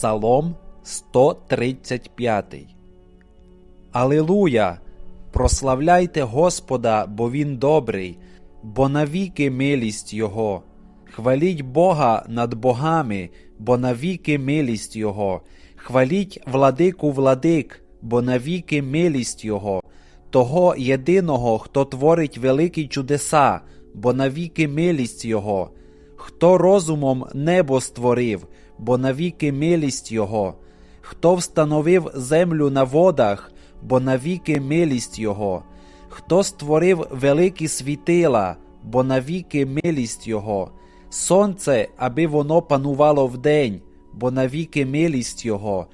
Псалом 135. Алилуя! Прославляйте Господа, бо Він добрий, бо навіки милість Його. Хваліть Бога над богами, бо навіки милість Його. Хваліть владику владик, бо навіки милість Його, того єдиного, хто творить великі чудеса, бо навіки милість Його, хто розумом небо створив, бо навіки милість Його, хто встановив землю на водах, бо навіки милість Його, хто створив великі світила, бо навіки милість Його, сонце, аби воно панувало вдень, бо навіки милість Його,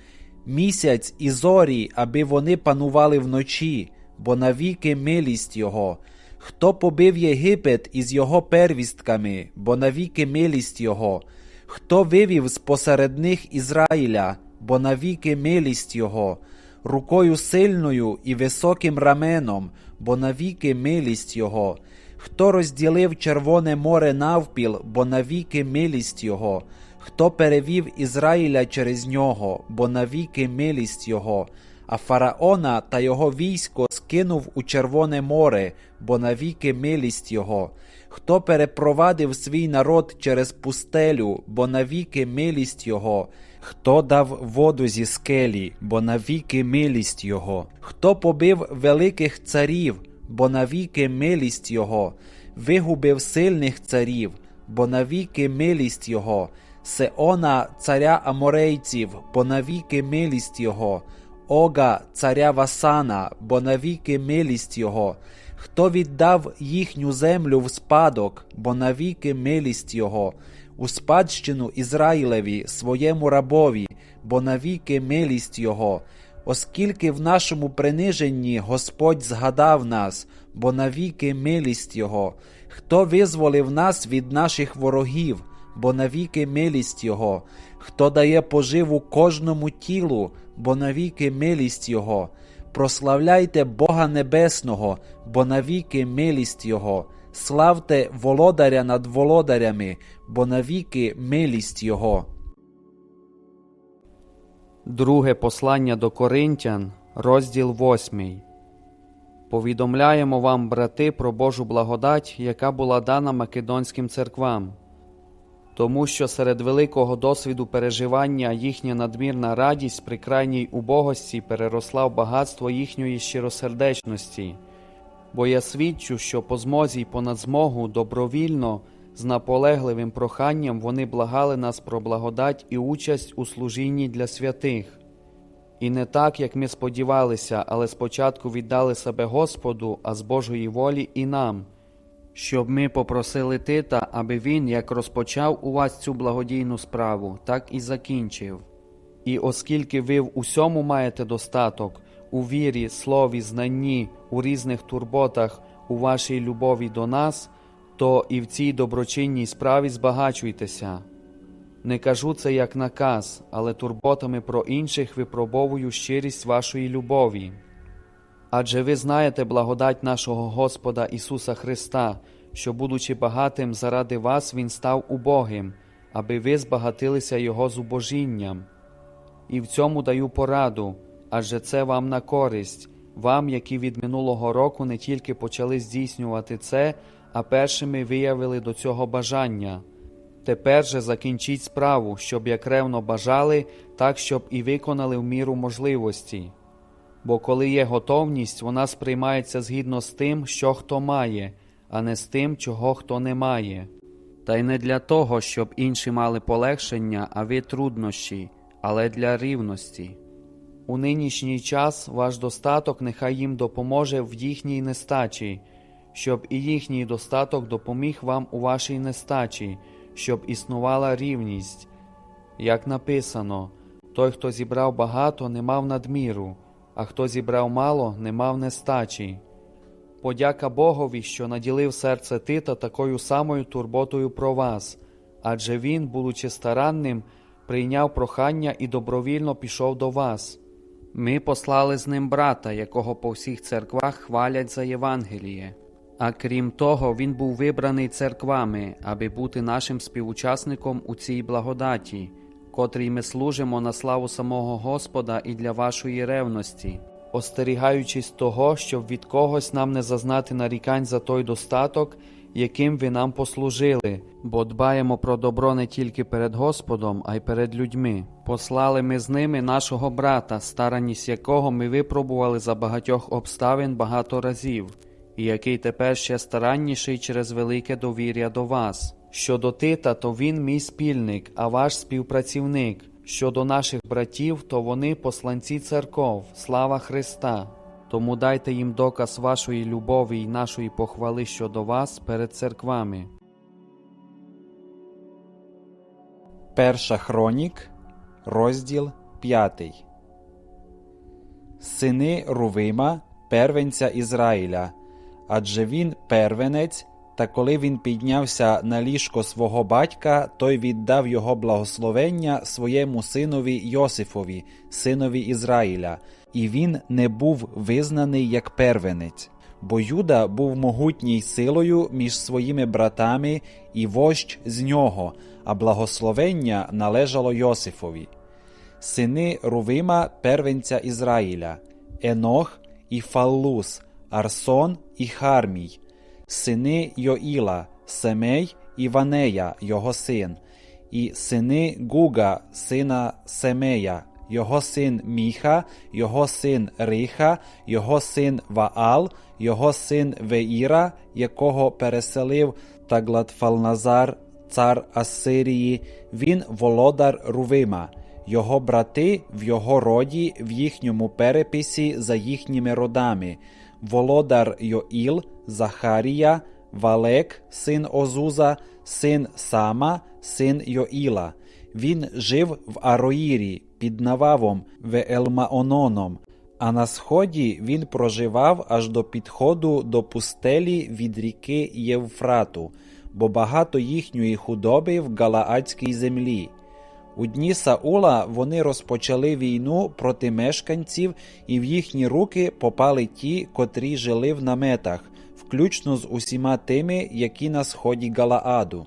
місяць і зорі, аби вони панували вночі, бо навіки милість Його. Хто побив Єгипет із його первістками, бо навіки милість Його, хто вивів з посеред них Ізраїля, бо навіки милість Його, рукою сильною і високим раменом, бо навіки милість Його, хто розділив Червоне море навпіл, бо навіки милість Його, хто перевів Ізраїля через нього, бо навіки милість Його, а фараона та його військо скинув у Червоне море, бо навіки милість Його, хто перепровадив свій народ через пустелю, бо навіки милість Його, хто дав воду зі скелі, бо навіки милість Його, хто побив великих царів, бо навіки милість Його, вигубив сильних царів, бо навіки милість Його, Сеона, царя аморейців, бо навіки милість Його, Ога, царя Васана, бо навіки милість Його, хто віддав їхню землю в спадок, бо навіки милість Його, у спадщину Ізраїлеві, своєму рабові, бо навіки милість Його, оскільки в нашому приниженні Господь згадав нас, бо навіки милість Його, хто визволив нас від наших ворогів, бо навіки милість Його, хто дає поживу кожному тілу, бо навіки милість Його. Прославляйте Бога Небесного, бо навіки милість Його. Славте володаря над володарями, бо навіки милість Його. Друге послання до Коринтян, розділ 8. Повідомляємо вам, брати, про Божу благодать, яка була дана македонським церквам. Тому що серед великого досвіду переживання їхня надмірна радість при крайній убогості переросла в багатство їхньої щиросердечності, бо я свідчу, що по змозі й понад змогу добровільно, з наполегливим проханням вони благали нас про благодать і участь у служінні для святих. І не так, як ми сподівалися, але спочатку віддали себе Господу, а з Божої волі і нам щоб ми попросили Тита, аби він як розпочав у вас цю благодійну справу, так і закінчив. І оскільки ви в усьому маєте достаток, у вірі, слові, знанні, у різних турботах, у вашій любові до нас, то і в цій доброчинній справі збагачуйтеся. Не кажу це як наказ, але турботами про інших випробовую щирість вашої любові. Адже ви знаєте благодать нашого Господа Ісуса Христа, що, будучи багатим заради вас, Він став убогим, аби ви збагатилися Його зубожінням. І в цьому даю пораду, адже це вам на користь, вам, які від минулого року не тільки почали здійснювати це, а першими виявили до цього бажання. Тепер же закінчіть справу, щоб як ревно бажали, так щоб і виконали в міру можливості бо коли є готовність, вона сприймається згідно з тим, що хто має, а не з тим, чого хто не має. Та й не для того, щоб інші мали полегшення, а ви труднощі, але для рівності. У нинішній час ваш достаток нехай їм допоможе в їхній нестачі, щоб і їхній достаток допоміг вам у вашій нестачі, щоб існувала рівність. Як написано, той, хто зібрав багато, не мав надміру а хто зібрав мало, не мав нестачі. Подяка Богові, що наділив серце Тита такою самою турботою про вас, адже він, будучи старанним, прийняв прохання і добровільно пішов до вас. Ми послали з ним брата, якого по всіх церквах хвалять за Євангеліє. А крім того, він був вибраний церквами, аби бути нашим співучасником у цій благодаті, котрій ми служимо на славу самого Господа і для вашої ревності, остерігаючись того, щоб від когось нам не зазнати нарікань за той достаток, яким ви нам послужили, бо дбаємо про добро не тільки перед Господом, а й перед людьми. Послали ми з ними нашого брата, стараність якого ми випробували за багатьох обставин багато разів, і який тепер ще старанніший через велике довір'я до вас. Щодо Тита, то він мій спільник, а ваш співпрацівник. Щодо наших братів, то вони посланці церков, слава Христа. Тому дайте їм доказ вашої любові і нашої похвали щодо вас перед церквами. Перша хронік, розділ 5. Сини Рувима, первенця Ізраїля, адже він первенець, та коли він піднявся на ліжко свого батька, той віддав його благословення своєму синові Йосифові, синові Ізраїля, і він не був визнаний як первенець. Бо Юда був могутній силою між своїми братами і вождь з нього, а благословення належало Йосифові. Сини Рувима, первенця Ізраїля, Енох і Фаллус, Арсон і Хармій, сини Йоїла, Семей і Ванея, його син, і сини Гуга, сина Семея, його син Міха, його син Риха, його син Ваал, його син Веїра, якого переселив Тагладфалназар, цар Ассирії, він володар Рувима, його брати в його роді в їхньому переписі за їхніми родами, володар Йоїл, Захарія, Валек, син Озуза, син Сама, син Йоїла. Він жив в Ароїрі під Нававом Веелмаононом, а на сході він проживав аж до підходу до пустелі від ріки Євфрату, бо багато їхньої худоби в Галаадській землі. У дні Саула вони розпочали війну проти мешканців, і в їхні руки попали ті, котрі жили в наметах, включно з усіма тими, які на сході Галааду.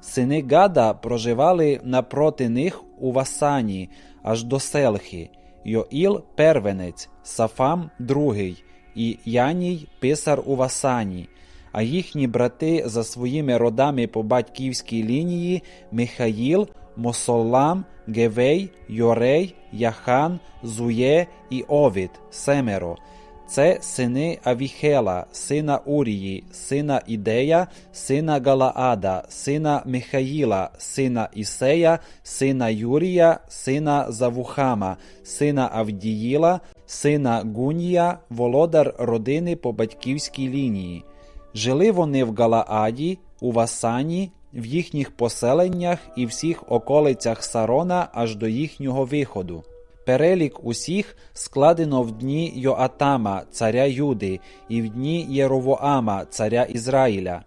Сини Гада проживали напроти них у Васані, аж до Селхи, Йоїл первенець, Сафам другий, і Яній писар у Васані, а їхні брати за своїми родами по батьківській лінії Михаїл, Мосолам, Гевей, Йорей, Яхан, Зує і Овід, семеро. Це сини Авіхела, сина Урії, сина Ідея, сина Галаада, сина Михаїла, сина Ісея, сина Юрія, сина Завухама, сина Авдіїла, сина Гунія, володар родини по батьківській лінії. Жили вони в Галааді, у Васані, в їхніх поселеннях і всіх околицях Сарона аж до їхнього виходу. Перелік усіх складено в дні Йоатама, царя Юди, і в дні Єровоама, царя Ізраїля.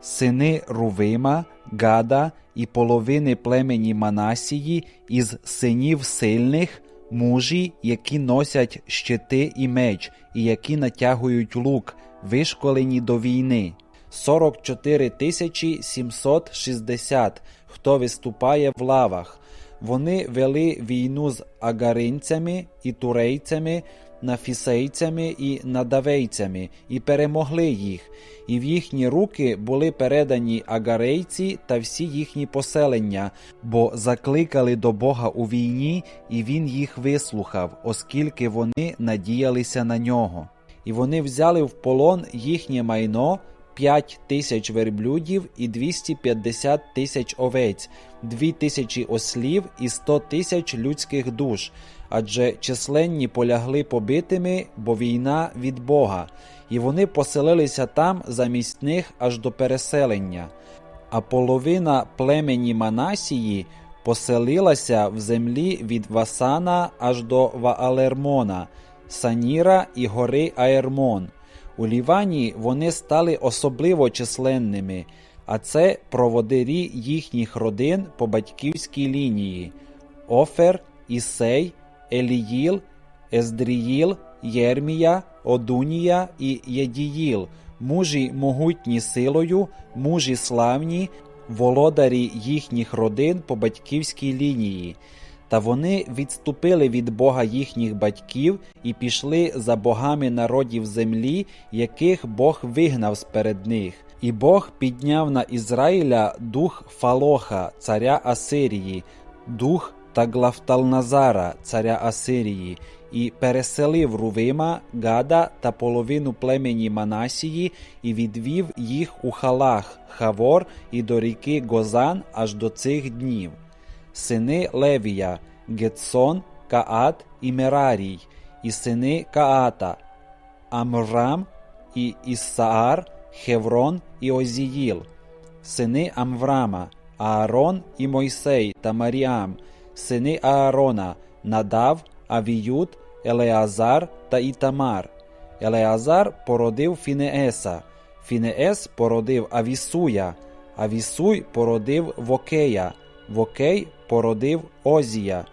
Сини Рувима, Гада і половини племені Манасії із синів сильних, мужі, які носять щити і меч, і які натягують лук, вишколені до війни. 44 тисячі 760, хто виступає в лавах. Вони вели війну з агаринцями і турейцями, нафісейцями і надавейцями і перемогли їх, і в їхні руки були передані агарейці та всі їхні поселення, бо закликали до Бога у війні, і він їх вислухав, оскільки вони надіялися на нього. І вони взяли в полон їхнє майно. 5 тисяч верблюдів і 250 тисяч овець, 2 тисячі ослів і 100 тисяч людських душ, адже численні полягли побитими, бо війна від Бога, і вони поселилися там замість них аж до переселення. А половина племені Манасії поселилася в землі від Васана аж до Ваалермона, Саніра і гори Аермон. У Лівані вони стали особливо численними, а це проводирі їхніх родин по батьківській лінії: Офер, Ісей, Еліїл, Ездріїл, Єрмія, Одунія і Єдіїл, мужі могутні силою, мужі славні, володарі їхніх родин по батьківській лінії. Та вони відступили від Бога їхніх батьків і пішли за богами народів землі, яких Бог вигнав сперед них. І Бог підняв на Ізраїля дух Фалоха, царя Асирії, дух Таглафталназара, царя Асирії, і переселив Рувима, Гада та половину племені Манасії і відвів їх у Халах, Хавор і до ріки Гозан аж до цих днів. Сини Левія, Гетсон, Каат і Мерарій, і сини Каата, Амрам і Іссаар, Хеврон і Озіїл, сини Амврама, Аарон і Мойсей та Маріам, сини Аарона, Надав, Авіют, Елеазар та Ітамар. Елеазар породив Фінееса, Фінеес породив Авісуя, Авісуй породив Вокея, Вокей породив Озія,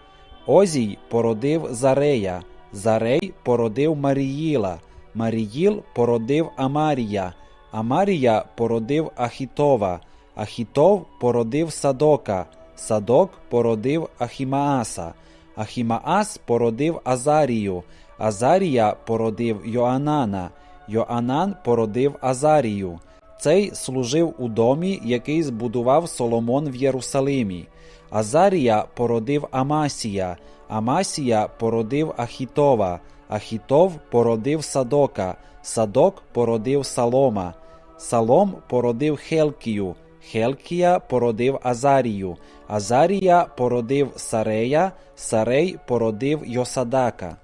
Озій породив Зарея, Зарей породив Маріїла, Маріїл породив Амарія, Амарія породив Ахітова, Ахітов породив Садока, Садок породив Ахімааса, Ахімаас породив Азарію, Азарія породив Йоанана, Йоанан породив Азарію. Цей служив у домі, який збудував Соломон в Єрусалимі. Азарія породив Амасія, Амасія породив Ахітова, Ахітов породив Садока, Садок породив Салома, Салом породив Хелкію, Хелкія породив Азарію, Азарія породив Сарея, Сарей породив Йосадака.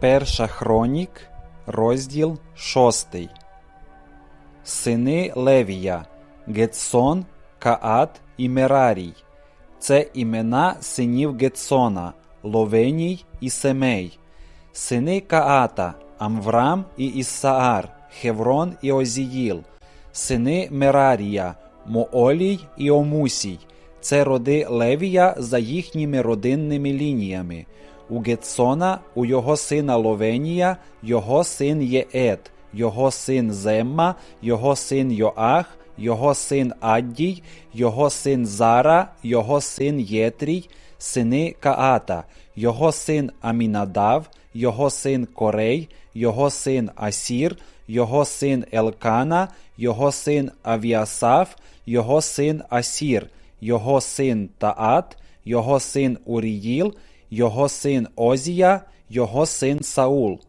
Перша хронік, розділ шостий. Сини Левія, Гетсон, Каат і Мерарій. Це імена синів Гетсона, Ловеній і Семей. Сини Каата, Амврам і Іссаар, Хеврон і Озіїл. Сини Мерарія, Моолій і Омусій. Це роди Левія за їхніми родинними лініями. У Гетсона, у його сина Ловенія, його син Єет, його син Земма, його син Йоах, його син Аддій, його син Зара, його син Єтрій, сини Каата, його син Амінадав, його син Корей, його син Асір, його син Елкана, його син Авіасаф, його син Асір, його син Таат, його син Уріїл, його син Озія, його син Саул,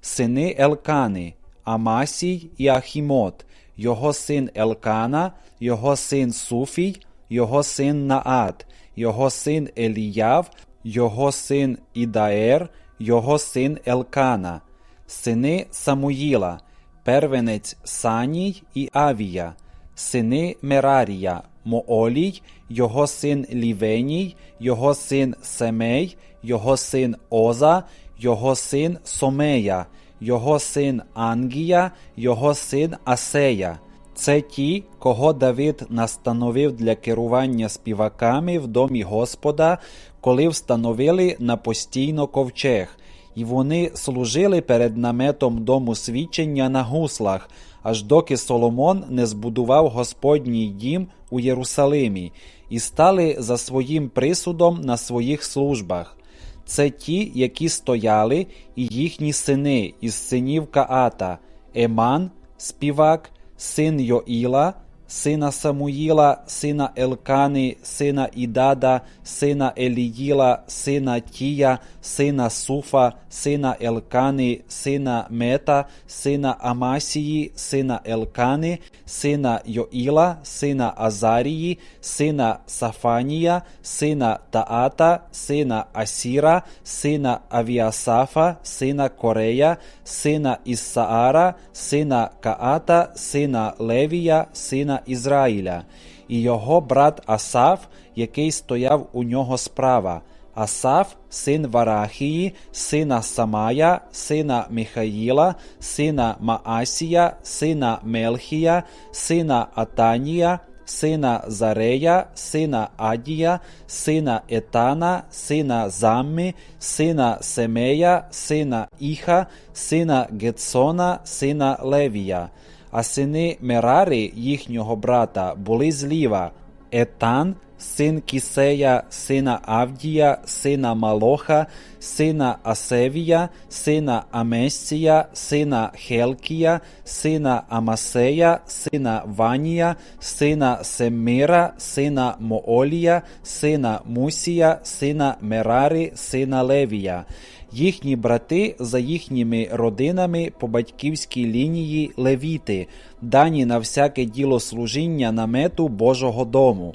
сини Елкани, Амасій і Ахімот, його син Елкана, його син Суфій, його син Наат, його син Еліяв, його син Ідаер, його син Елкана, сини Самуїла, первенець Саній і Авія, сини Мерарія, Моолій, його син Лівеній, його син Семей, його син Оза, його син Сомея, його син Ангія, його син Асея. Це ті, кого Давид настановив для керування співаками в домі Господа, коли встановили на постійно ковчег, і вони служили перед наметом дому свідчення на гуслах, аж доки Соломон не збудував Господній дім у Єрусалимі, і стали за своїм присудом на своїх службах. Це ті, які стояли, і їхні сини із синів Каата, Еман, співак, син Йоїла, сина Самуїла, сина Елкани, сина Ідада, сина Еліїла, сина Тія, сина Суфа, сина Елкани, сина Мета, сина Амасії, сина Елкани, сина Йоїла, сина Азарії, сина Сафанія, сина Таата, сина Асіра, сина Авіасафа, сина Корея, сина Іссаара, сина Каата, сина Левія, сина Ізраїля, і його брат Асаф, який стояв у нього справа. Асаф, син Варахії, сина Самая, сина Михаїла, сина Маасія, сина Мелхія, сина Атанія, сина Зарея, сина Адія, сина Етана, сина Замми, сина Семея, сина Іха, сина Гетсона, сина Левія. А сини Мерари, їхнього брата, були зліва Етан, син Кісея, сина Авдія, сина Малоха, сина Асевія, сина Амесія, сина Хелкія, сина Амасея, сина Ванія, сина Семира, сина Моолія, сина Мусія, сина Мерари, сина Левія. Їхні брати за їхніми родинами по батьківській лінії левіти, дані на всяке діло служіння намету Божого дому.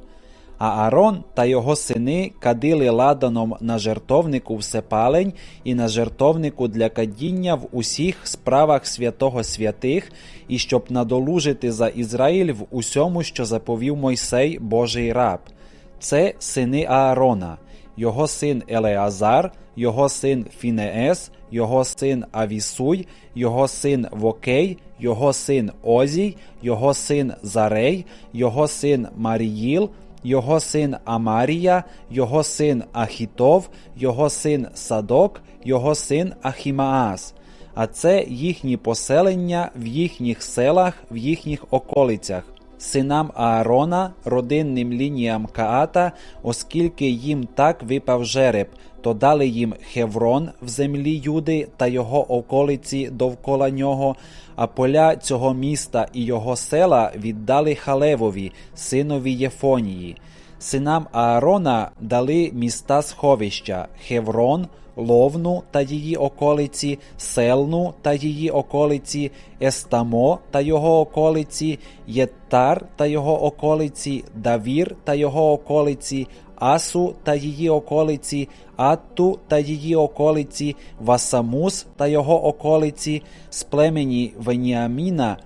А Аарон та його сини кадили ладаном на жертовнику всепалень і на жертовнику для кадіння в усіх справах святого святих, і щоб надолужити за Ізраїль в усьому, що заповів Мойсей, Божий раб. Це сини Аарона, його син Елеазар, його син Фінеес, його син Авісуй, його син Вокей, його син Озій, його син Зарей, його син Маріїл, його син Амарія, його син Ахітов, його син Садок, його син Ахімаас. А це їхні поселення в їхніх селах, в їхніх околицях. Синам Аарона, родинним лініям Каата, оскільки їм так випав жереб, то дали їм Хеврон в землі Юди та його околиці довкола нього, а поля цього міста і його села віддали Халевові, синові Єфонії. Синам Аарона дали міста сховища Хеврон, Ловну та її околиці, Селну та її околиці, Естамо та його околиці, Єттар та його околиці, Давір та його околиці, Асу та її околиці, Атту та її околиці, Васамус та його околиці, з племені Веніаміна,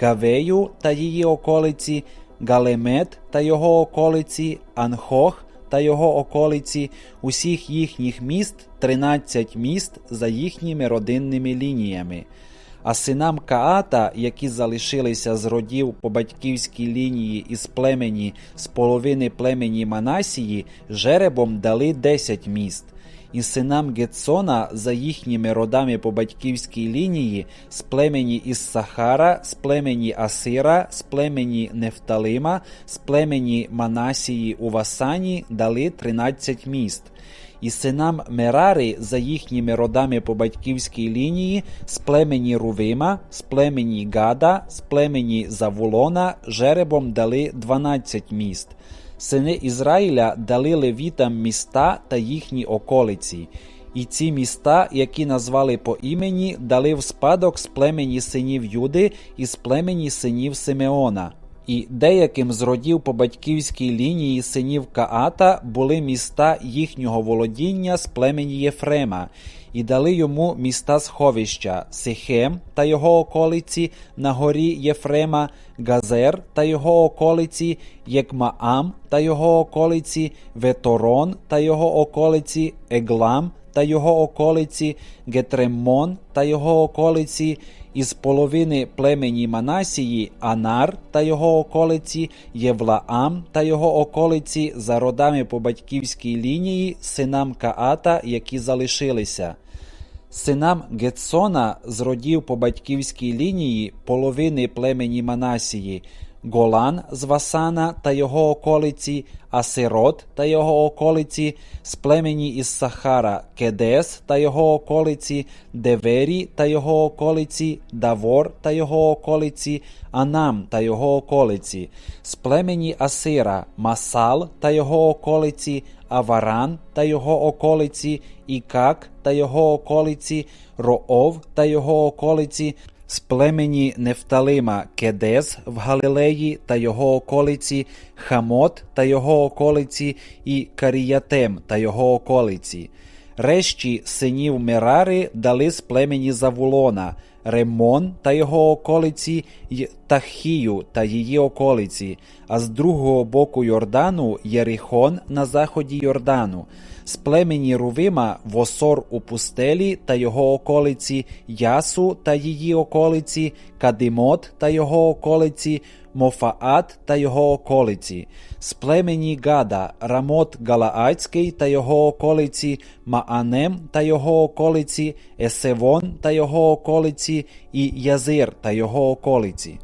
Гавею та її околиці, Галемет та його околиці, Анхох та його околиці, усіх їхніх міст 13 міст за їхніми родинними лініями. А синам Каата, які залишилися з родів по батьківській лінії із племені з половини племені Манасії, жеребом дали 10 міст. І синам Гетсона за їхніми родами по батьківській лінії з племені із Сахара, з племені Асира, з племені Нефталима, з племені Манасії у Васані дали 13 міст. І синам Мерари за їхніми родами по батьківській лінії з племені Рувима, з племені Гада, з племені Завулона жеребом дали 12 міст. Сини Ізраїля дали левітам міста та їхні околиці. І ці міста, які назвали по імені, дали в спадок з племені синів Юди і з племені синів Симеона. І деяким з родів по батьківській лінії синів Каата були міста їхнього володіння з племені Єфрема, і дали йому міста сховища Сихем та його околиці на горі Єфрема, Газер та його околиці, Єкмаам та його околиці, Веторон та його околиці, Еглам та його околиці, Гетремон та його околиці, із половини племені Манасії Анар та його околиці, Євлаам та його околиці за родами по батьківській лінії, синам Каата, які залишилися. Синам Гетсона з родів по батьківській лінії половини племені Манасії, Голан з Васана та його околиці, Асирот та його околиці, з племені із Сахара, Кедес та його околиці, Девері та його околиці, Давор та його околиці, Анам та його околиці, з племені Асира, Масал та його околиці, Аваран та його околиці, Ікак та його околиці, Роов та його околиці, з племені Нефталима Кедес в Галилеї та його околиці, Хамот та його околиці і Каріятем та його околиці. Решті синів Мерари дали з племені Завулона, Ремон та його околиці й Тахію та її околиці, а з другого боку Йордану Єрихон на заході Йордану, з племені Рувима Восор у пустелі та його околиці, Ясу та її околиці, Кадимот та його околиці, Мофаат та його околиці, з племені Гада, Рамот Галаацький та його околиці, Маанем та його околиці, Есевон та його околиці і Язир та його околиці.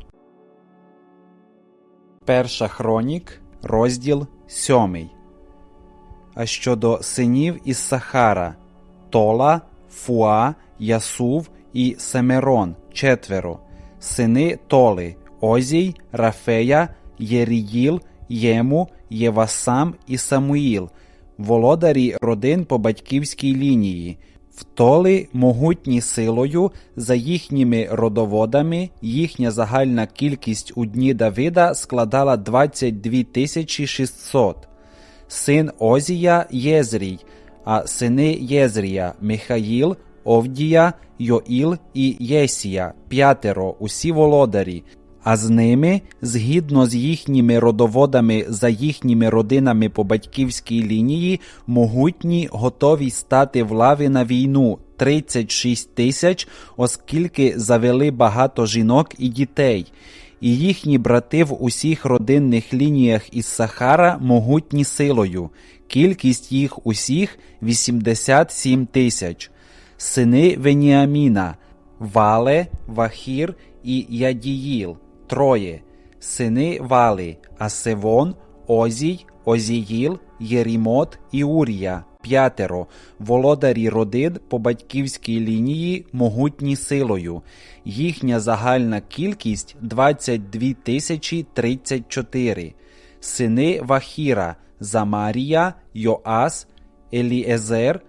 Перша хронік, розділ сьомий. А щодо синів із Сахара Тола, Фуа, Ясув і Семерон четверо, сини Толи, Озій, Рафея, Єріїл, Єму, Євасам і Самуїл, володарі родин по батьківській лінії. Втоли могутні силою, за їхніми родоводами, їхня загальна кількість у дні Давида складала 22 тисячі 600. Син Озія Єзрій, а сини Єзрія Михаїл, Овдія, Йоїл і Єсія п'ятеро, усі володарі, а з ними, згідно з їхніми родоводами за їхніми родинами по батьківській лінії, могутні готові стати в лави на війну 36 тисяч, оскільки завели багато жінок і дітей. І їхні брати в усіх родинних лініях із Сахара могутні силою. Кількість їх усіх 87 тисяч. Сини Веніаміна, Вале, Вахір і Ядіїл троє, сини Вали, Асевон, Озій, Озіїл, Єрімот і Урія п'ятеро, володарі родин по батьківській лінії могутні силою. Їхня загальна кількість 22 тисячі 34. Сини Вахіра, Замарія, Йоас, Еліезер,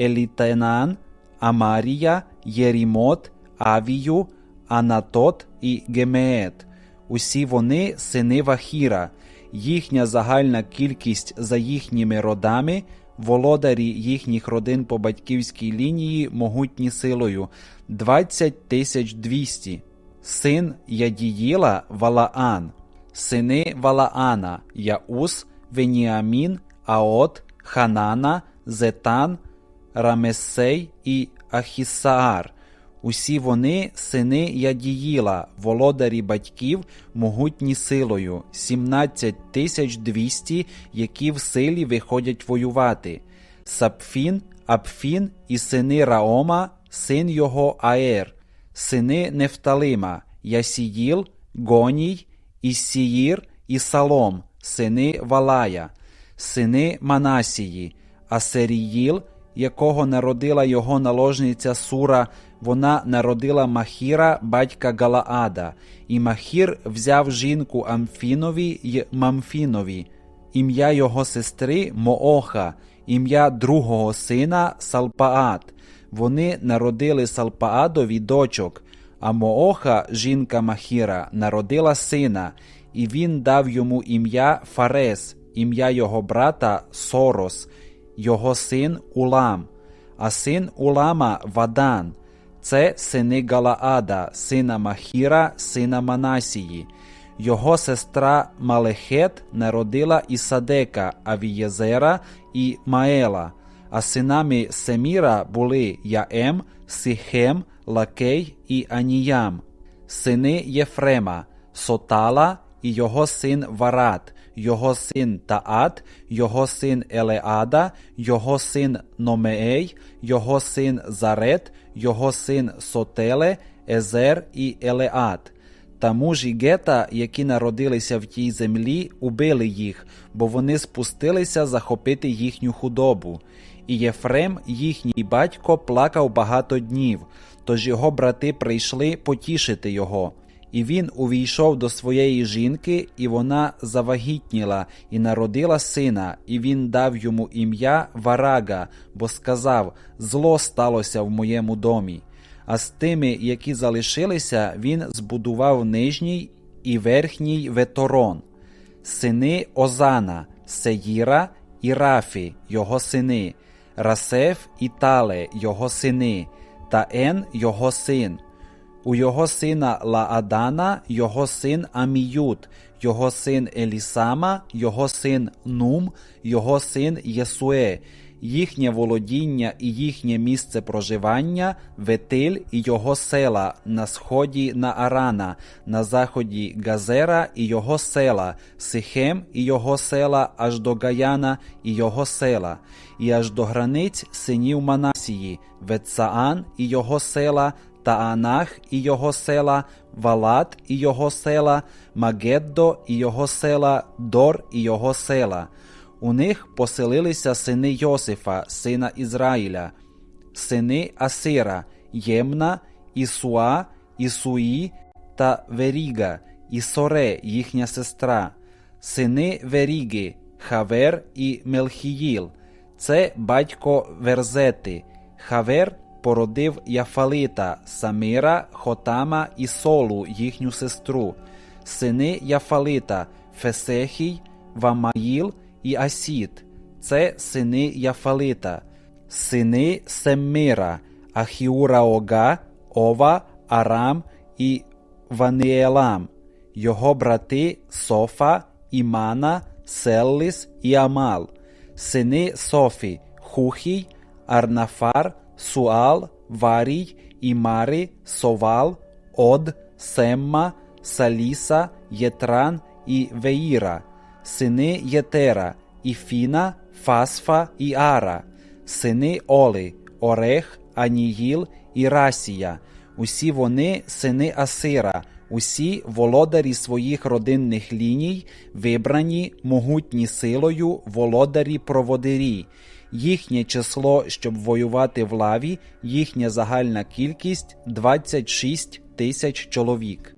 Елітенан, Амарія, Єрімот, Авію, Анатот і Гемеет. Усі вони сини Вахіра. Їхня загальна кількість за їхніми родами, володарі їхніх родин по батьківській лінії могутні силою 20 тисяч 200. Син Ядіїла Валаан, сини Валаана, Яус, Веніамін, Аот, Ханана, Зетан, Рамесей і Ахісаар. Усі вони сини Ядіїла, володарі батьків, могутні силою, 17 тисяч 200, які в силі виходять воювати. Сапфін, Апфін і сини Раома, син його Аер, сини Нефталима, Ясіїл, Гоній, Іссіїр і Салом, сини Валая, сини Манасії, Асеріїл, якого народила його наложниця Сура, вона народила Махіра, батька Галаада, і Махір взяв жінку Амфінові й Мамфінові, ім'я його сестри Мооха, ім'я другого сина Салпаат. Вони народили Салпаадові дочок, а Мооха, жінка Махіра, народила сина, і він дав йому ім'я Фарес, ім'я його брата Сорос, його син Улам, а син Улама Вадан. Це сини Галаада, сина Махіра, сина Манасії. Його сестра Малехет народила Ісадека, Авієзера і Маела, а синами Семіра були Яем, Сихем, Лакей і Аніям, сини Єфрема, Сотала і його син Варат, його син Таат, його син Елеада, його син Номеей, його син Зарет, його син Сотеле, Езер і Елеат. Та мужі гета, які народилися в тій землі, убили їх, бо вони спустилися захопити їхню худобу. І Єфрем, їхній батько, плакав багато днів, тож його брати прийшли потішити його. І він увійшов до своєї жінки, і вона завагітніла і народила сина, і він дав йому ім'я Варага, бо сказав: Зло сталося в моєму домі. А з тими, які залишилися, він збудував нижній і верхній веторон, сини Озана, Сеїра і Рафі, його сини, Расеф і Тале, його сини, та Ен, його син. У його сина Лаадана, його син Аміют, його син Елісама, його син Нум, його син Єсуе, їхнє володіння і їхнє місце проживання, Ветиль і його села на сході на Арана, на заході Газера і його села, Сихем і його села аж до Гаяна і його села, і аж до границь синів Манасії, Ветсаан і його села Таанах і його села, Валат і його села, Магеддо і його села, Дор і його села. У них поселилися сини Йосифа, сина Ізраїля, сини Асира, Ємна, Ісуа, Ісуї та Веріга, і Соре, їхня сестра, сини Веріги, Хавер і Мелхіїл. Це батько Верзети. Хавер породив Яфалита, Самира, Хотама і Солу, їхню сестру, сини Яфалита, Фесехій, Вамаїл і Асід. Це сини Яфалита, сини Семмира, Ахіураога, Ова, Арам і Ваніелам, його брати Софа, Імана, Селлис і Амал, сини Софі, Хухій, Арнафар, Суал, Варій, Імари, Совал, Од, Семма, Саліса, Єтран і Веїра, сини Єтера, Іфіна, Фасфа і Ара, сини Оли, Орех, Аніїл і Расія. Усі вони сини Асира, усі володарі своїх родинних ліній, вибрані могутні силою володарі проводирі. Їхнє число, щоб воювати в лаві, їхня загальна кількість 26 тисяч чоловік.